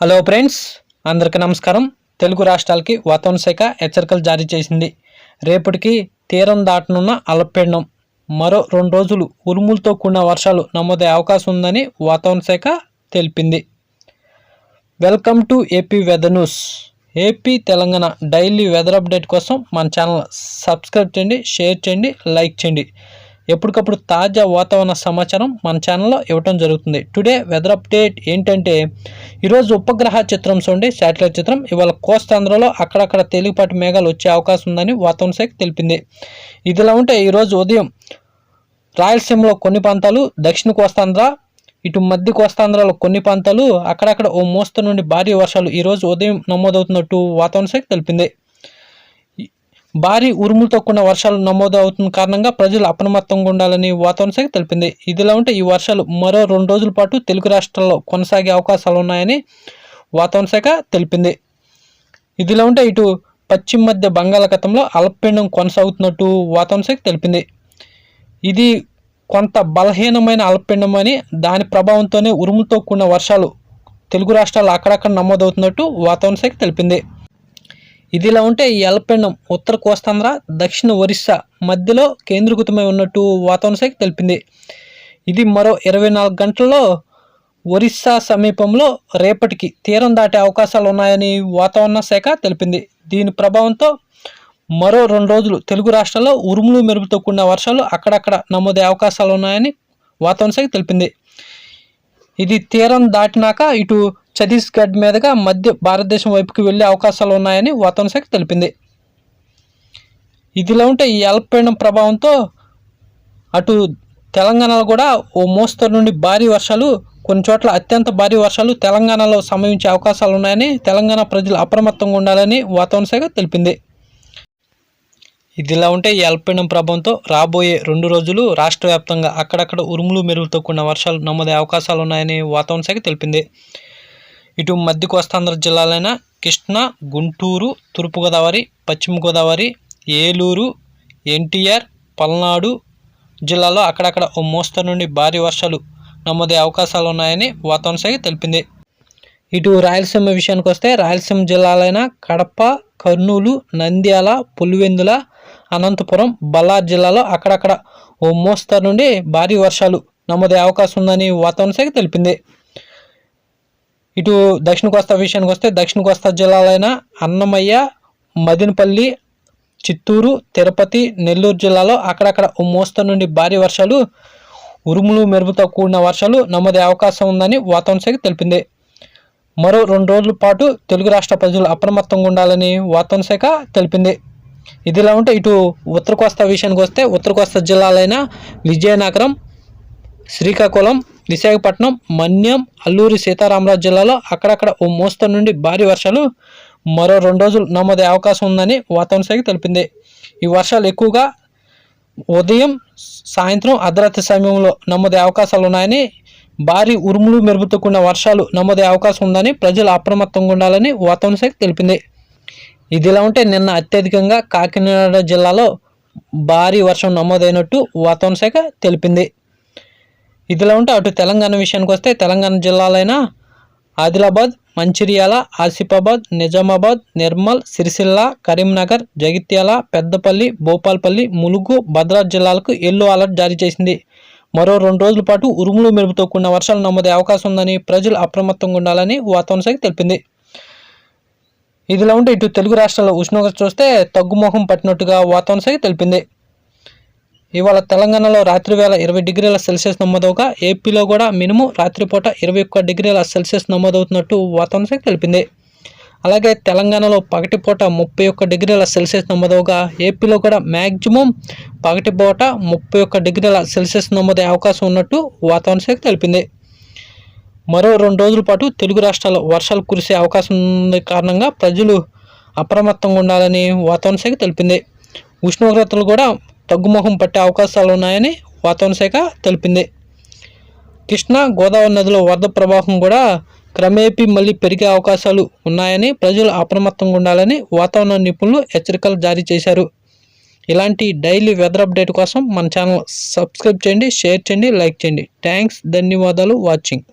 Hello friends అందరికీ నమస్కారం. తెలుగు రాష్ట్రాలకి వాతావరణ శాఖ హెచ్చరికలు జారీ చేసింది. రేపటికి తీరం దాటనున్న అల్పపీడనం. మరో రెండు రోజులు ఉరుములతో కూడిన వర్షాలు నమోదయ్యే అవకాశం ఉందని వాతావరణ శాఖ తెలిపింది. Welcome to AP weather news. AP Telangana daily weather update కోసం మన ఛానల్ సబ్స్క్రైబ్ చేయండి షేర్ చేయండి లైక్ చేయండి. ఎప్పటికప్పుడు తాజా వాతావరణ సమాచారం మన ఛానల్లో ఇవ్వటం జరుగుతుంది. టుడే వెదర్ అప్డేట్ ఏంటంటే ఈరోజు ఉపగ్రహ చిత్రం చూడండి శాటిలైట్ చిత్రం. ఇవాళ కోస్తాంధ్రలో అక్కడక్కడ తేలికపాటి మేఘాలు వచ్చే అవకాశం ఉందని వాతావరణ శాఖ తెలిపింది. ఇదిలా ఉంటే ఈరోజు ఉదయం రాయలసీమలో కొన్ని ప్రాంతాలు దక్షిణ కోస్తాంధ్ర ఇటు మధ్య కోస్తాంధ్రలో కొన్ని ప్రాంతాలు అక్కడక్కడ ఓ మోస్తరు నుండి భారీ వర్షాలు ఈరోజు ఉదయం నమోదవుతున్నట్టు వాతావరణ శాఖ తెలిపింది. భారీ ఉరుములతో కూడిన వర్షాలు నమోదు అవుతున్న కారణంగా ప్రజలు అప్రమత్తంగా ఉండాలని వాతావరణ శాఖ తెలిపింది. ఇదిలా ఉంటే ఈ వర్షాలు మరో రెండు రోజుల పాటు తెలుగు రాష్ట్రాల్లో కొనసాగే అవకాశాలు ఉన్నాయని వాతావరణ శాఖ తెలిపింది. ఇదిలా ఉంటే ఇటు పశ్చిమ మధ్య బంగాళాఖాతంలో అల్పపీడనం కొనసాగుతున్నట్టు వాతావరణ శాఖ తెలిపింది. ఇది కొంత బలహీనమైన అల్పపీడనం అని దాని ప్రభావంతోనే ఉరుములతో కూడిన వర్షాలు తెలుగు రాష్ట్రాలు అక్కడక్కడ నమోదవుతున్నట్టు వాతావరణ శాఖ తెలిపింది. ఇదిలా ఉంటే ఈ అల్పపీండం ఉత్తర కోస్తాంధ్ర దక్షిణ ఒరిస్సా మధ్యలో కేంద్రీకృతమై ఉన్నట్టు వాతావరణ శాఖ తెలిపింది. ఇది మరో ఇరవై నాలుగు గంటల్లో ఒరిస్సా సమీపంలో రేపటికి తీరం దాటే అవకాశాలు ఉన్నాయని వాతావరణ శాఖ తెలిపింది. దీని ప్రభావంతో మరో రెండు రోజులు తెలుగు రాష్ట్రాల్లో ఉరుములు మెరుపుతో కూడిన వర్షాలు అక్కడక్కడ నమోదే అవకాశాలు ఉన్నాయని వాతావరణ శాఖ తెలిపింది. ఇది తీరం దాటినాక ఇటు ఛత్తీస్గఢ్ మీదుగా మధ్య భారతదేశం వైపుకి వెళ్ళే అవకాశాలు ఉన్నాయని వాతావరణ శాఖ తెలిపింది. ఇదిలా ఉంటే ఈ అల్పపీడనం ప్రభావంతో అటు తెలంగాణలో కూడా ఓ మోస్తరు నుండి భారీ వర్షాలు కొన్ని చోట్ల అత్యంత భారీ వర్షాలు తెలంగాణలో సంభవించే అవకాశాలు ఉన్నాయని తెలంగాణ ప్రజలు అప్రమత్తంగా ఉండాలని వాతావరణ శాఖ తెలిపింది. ఇదిలా ఉంటే ఈ అల్పపీడనం ప్రభావంతో రాబోయే రెండు రోజులు రాష్ట్ర వ్యాప్తంగా అక్కడక్కడ ఉరుములు మెరుగుతో కూడిన వర్షాలు నమోదే అవకాశాలు ఉన్నాయని వాతావరణ శాఖ తెలిపింది. ఇటు మధ్య కోస్తాంధ్ర జిల్లాలైన కృష్ణా గుంటూరు తూర్పుగోదావరి పశ్చిమ గోదావరి ఏలూరు ఎన్టీఆర్ పల్నాడు జిల్లాలో అక్కడక్కడ ఓ మోస్తరు నుండి భారీ వర్షాలు నమోదే అవకాశాలు ఉన్నాయని వాతావరణ శాఖ తెలిపింది. ఇటు రాయలసీమ విషయానికి వస్తే రాయలసీమ జిల్లాలైన కడప కర్నూలు నంద్యాల పులివెందుల అనంతపురం బళ్ళారి జిల్లాలో అక్కడక్కడ ఓ మోస్తరు నుండి భారీ వర్షాలు నమోదే అవకాశం ఉందని వాతావరణ శాఖ తెలిపింది. ఇటు దక్షిణ కోస్తా విషయానికి వస్తే దక్షిణ కోస్తా జిల్లాలైన అన్నమయ్య మదినపల్లి చిత్తూరు తిరుపతి నెల్లూరు జిల్లాలో అక్కడక్కడ ఓ మోస్తరు నుండి భారీ వర్షాలు ఉరుములు మెరుపుతో కూడిన వర్షాలు నమోదే అవకాశం ఉందని వాతావరణ శాఖ తెలిపింది. మరో రెండు రోజుల పాటు తెలుగు రాష్ట్ర ప్రజలు అప్రమత్తంగా ఉండాలని వాతావరణ శాఖ తెలిపింది. ఇదిలా ఉంటే ఇటు ఉత్తర కోస్తా విషయానికి వస్తే ఉత్తర కోస్తా జిల్లాలైన విజయనగరం శ్రీకాకుళం విశాఖపట్నం మన్యం అల్లూరి సీతారామరాజు జిల్లాలో అక్కడక్కడ ఓ మోస్తరు నుండి భారీ వర్షాలు మరో రెండు రోజులు నమోదే అవకాశం ఉందని వాతావరణ శాఖ తెలిపింది. ఈ వర్షాలు ఎక్కువగా ఉదయం సాయంత్రం అర్ధరాత్రి సమయంలో నమోదే అవకాశాలు ఉన్నాయని భారీ ఉరుములు మెరుపుతో కూడిన వర్షాలు నమోదే అవకాశం ఉందని ప్రజలు అప్రమత్తంగా ఉండాలని వాతావరణ శాఖ తెలిపింది. ఇదిలా ఉంటే నిన్న అత్యధికంగా కాకినాడ జిల్లాలో భారీ వర్షం నమోదైనట్టు వాతావరణ శాఖ తెలిపింది. ఇదిలా ఉంటే అటు తెలంగాణ విషయానికి వస్తే తెలంగాణ జిల్లాలైన ఆదిలాబాద్ మంచిర్యాల ఆసిఫాబాద్ నిజామాబాద్ నిర్మల్ సిరిసిల్ల కరీంనగర్ జగిత్యాల పెద్దపల్లి భూపాల్పల్లి ములుగు భద్రాద్రి జిల్లాలకు ఎల్లో అలర్ట్ జారీ చేసింది. మరో రెండు రోజుల పాటు ఉరుములు మెరుపుతో కూడిన వర్షాలు నమోదే అవకాశం ఉందని ప్రజలు అప్రమత్తంగా ఉండాలని వాతావరణ శాఖ తెలిపింది. ఇదిలా ఉంటే ఇటు తెలుగు రాష్ట్రాల్లో ఉష్ణోగ్రత చూస్తే తగ్గుముఖం పట్టినట్టుగా వాతావరణ శాఖ తెలిపింది. ఇవాళ తెలంగాణలో రాత్రి వేళ ఇరవై డిగ్రీల సెల్సియస్ నమోదవగా ఏపీలో కూడా మినిమం రాత్రిపూట ఇరవై ఒక్క డిగ్రీల సెల్సియస్ నమోదవుతున్నట్టు వాతావరణ శాఖ తెలిపింది. అలాగే తెలంగాణలో పగటిపూట ముప్పై ఒక్క డిగ్రీల సెల్సియస్ నమోదవగా ఏపీలో కూడా మ్యాక్సిమం పగటిపూట ముప్పై ఒక్క డిగ్రీల సెల్సియస్ నమోదే అవకాశం ఉన్నట్టు వాతావరణ శాఖ తెలిపింది. మరో రెండు రోజుల పాటు తెలుగు రాష్ట్రాల్లో వర్షాలు కురిసే అవకాశం ఉంది కారణంగా ప్రజలు అప్రమత్తంగా ఉండాలని వాతావరణ శాఖ తెలిపింది. ఉష్ణోగ్రతలు కూడా తగ్గుముఖం పట్టే అవకాశాలు ఉన్నాయని వాతావరణ శాఖ తెలిపింది. కృష్ణా గోదావరి నదిలో వరద ప్రవాహం కూడా క్రమేపీ మళ్ళీ పెరిగే అవకాశాలు ఉన్నాయని ప్రజలు అప్రమత్తంగా ఉండాలని వాతావరణ నిపుణులు హెచ్చరికలు జారీ చేశారు. ఇలాంటి డైలీ వెదర్ అప్డేట్ కోసం మన ఛానల్ సబ్స్క్రైబ్ చేయండి షేర్ చేయండి లైక్ చేయండి. థ్యాంక్స్ ధన్యవాదాలు వాచింగ్.